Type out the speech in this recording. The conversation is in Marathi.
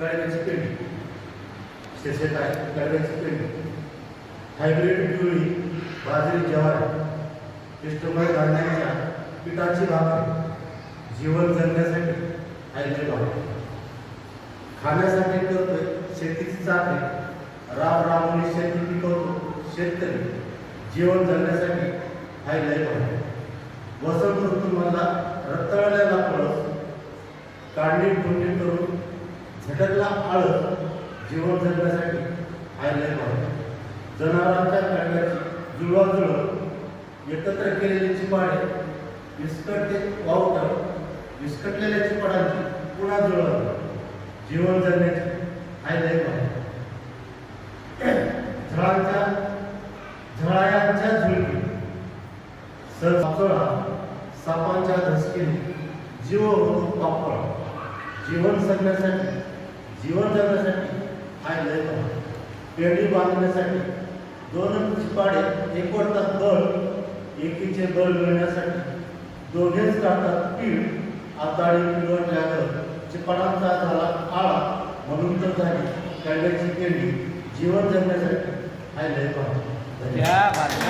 कडव्याची पेंडी शेत आहे कडव्याची पेंडी हायब्रिड पिवळी बाजरी जवार पिष्टमय धान्याच्या पिठाची भाकरी. जीवन जगण्यासाठी आईचे भाकरी. खाण्यासाठी करतोय शेतीची चाकरी. राम रामने शेती पिकवतो शेतकरी. जीवन जगण्यासाठी आईलाही भाकरी. वसंत ऋतू मला रताळल्याला पळस काढणी फुंडी घटकला आळ जीवन जगण्यासाठी आईलाही भाकरी जनावरांच्या काढण्याची जुळवाजुळव एकत्र केलेली चिपाडे विस्कटते वावट विस्कटलेल्या चिपाडांची पुन्हा जुळवली जीवन जगण्याची आईलाही भाकरी झळांच्या झळायांच्या झुळकी सरचोळा सापांच्या धसकीने जीव होतो पापड. जीवन जगण्यासाठी जीवन जगण्यासाठी हा लय पेढी बांधण्यासाठी दोन चिपाडे एकवटतात बळ एकीचे दळ मिळण्यासाठी दोघेच काढतात पीठ आताळी पिळवल्यावर चिपाडांचा झाला आळा. म्हणून तर झाली कळल्याची केळी जीवन जगण्यासाठी हा लय भारी. धन्यवाद.